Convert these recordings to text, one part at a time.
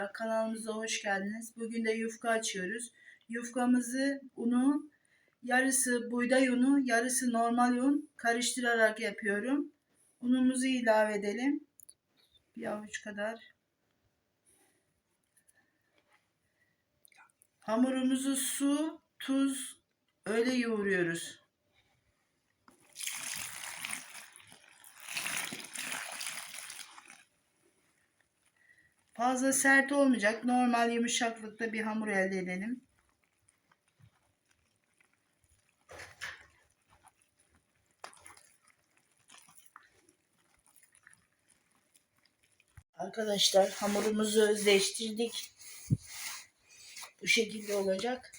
Merhabalar, kanalımıza hoş geldiniz. Bugün de yufka açıyoruz. Yufkamızı unu, yarısı buğday unu, yarısı normal un karıştırarak yapıyorum. Unumuzu ilave edelim. Bir avuç kadar. Hamurumuzu su, tuz öyle yoğuruyoruz. Fazla sert olmayacak. Normal yumuşaklıkta bir hamur elde edelim. Arkadaşlar hamurumuzu özleştirdik. Bu şekilde olacak.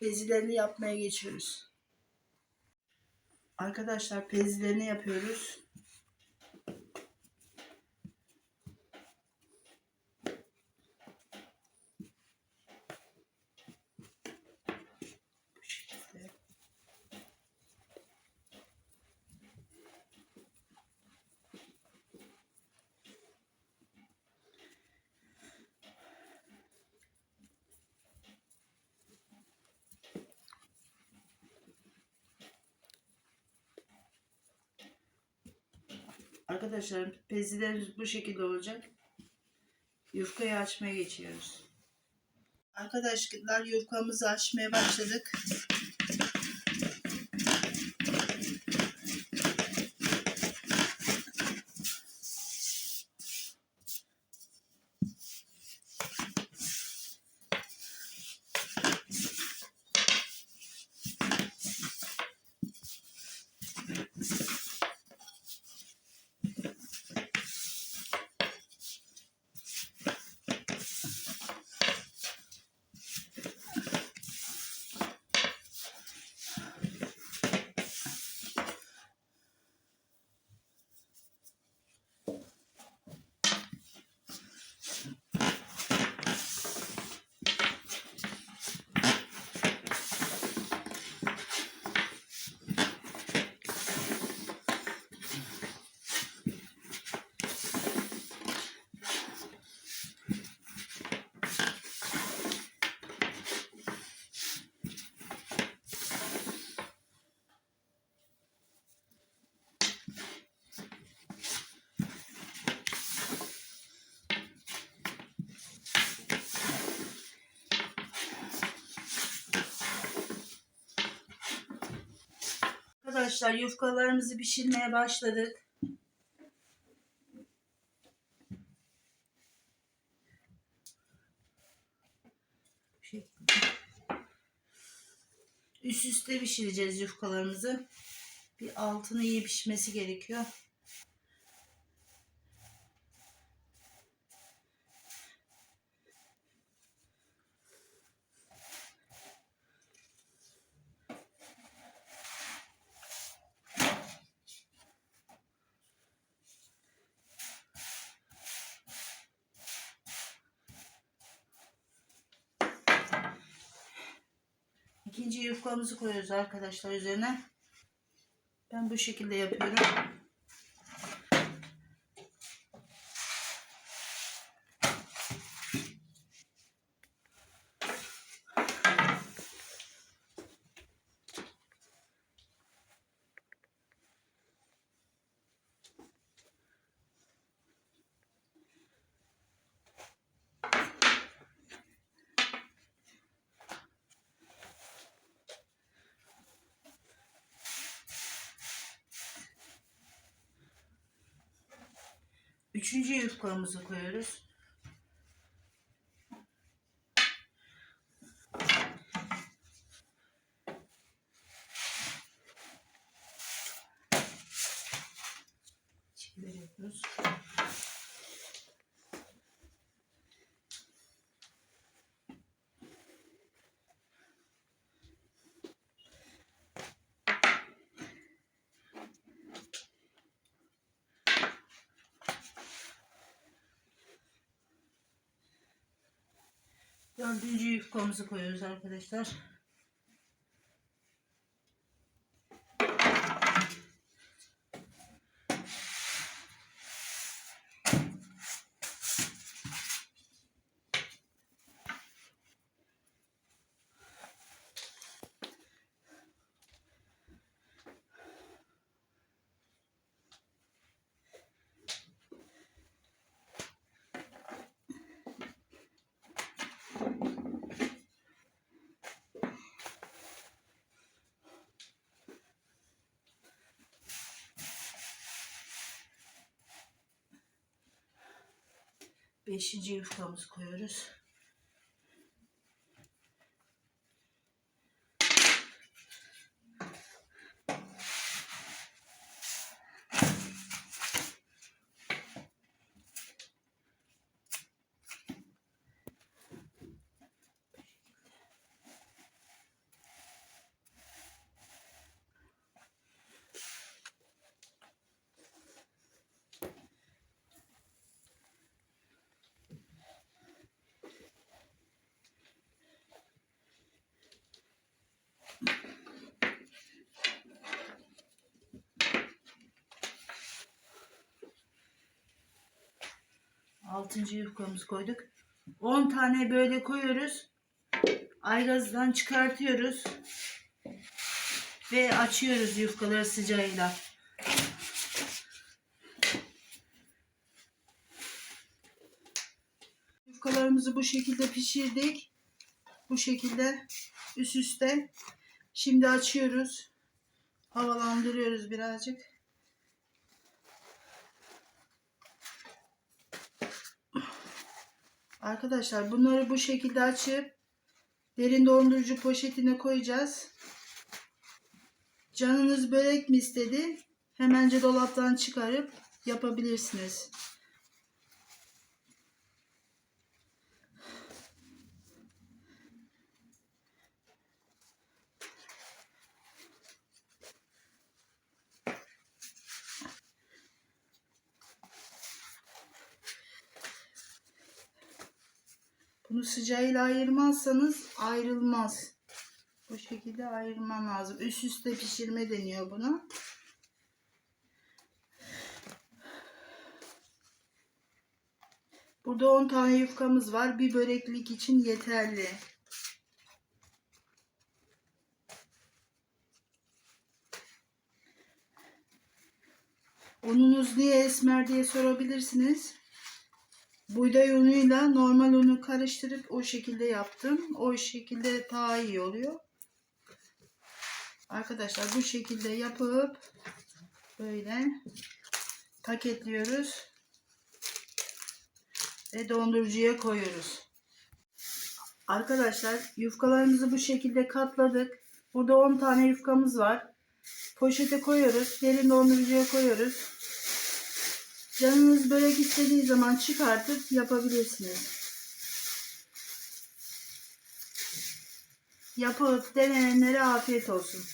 Pezilerini yapmaya geçiyoruz. Arkadaşlar pezilerini yapıyoruz. Arkadaşlar pezilerimiz bu şekilde olacak. Yufkayı açmaya geçiyoruz. Arkadaşlar yufkamızı açmaya başladık. Arkadaşlar yufkalarımızı pişirmeye başladık. Üst üste pişireceğiz yufkalarımızı. Bir altını iyi pişmesi gerekiyor. İkinci yufkamızı koyuyoruz arkadaşlar üzerine. Ben bu şekilde yapıyorum. Üçüncü yufkamızı koyuyoruz. Çeviriyoruz. Dördüncü yufkamızı koyuyoruz arkadaşlar. Beşinci yufkamızı koyuyoruz. Altıncı yufkamızı koyduk. 10 tane böyle koyuyoruz. Aygazdan çıkartıyoruz. Ve açıyoruz yufkaları sıcağıyla. Yufkalarımızı bu şekilde pişirdik. Bu şekilde üst üste. Şimdi açıyoruz. Havalandırıyoruz birazcık. Arkadaşlar bunları bu şekilde açıp derin dondurucu poşetine koyacağız. Canınız börek mi istedi? Hemence dolaptan çıkarıp yapabilirsiniz. Bunu sıcağıyla ayırmazsanız ayrılmaz. Bu şekilde ayırman lazım. Üst üste pişirme deniyor buna. Burada 10 tane yufkamız var. Bir böreklik için yeterli. Ununuz niye esmer diye sorabilirsiniz. Buğday unuyla normal unu karıştırıp o şekilde yaptım. O şekilde daha iyi oluyor. Arkadaşlar bu şekilde yapıp böyle paketliyoruz ve dondurucuya koyuyoruz. Arkadaşlar yufkalarımızı bu şekilde katladık. Burada 10 tane yufkamız var. Poşete koyuyoruz. Derin dondurucuya koyuyoruz. Canınız börek istediği zaman çıkartıp yapabilirsiniz. Yapıp denenenlere afiyet olsun.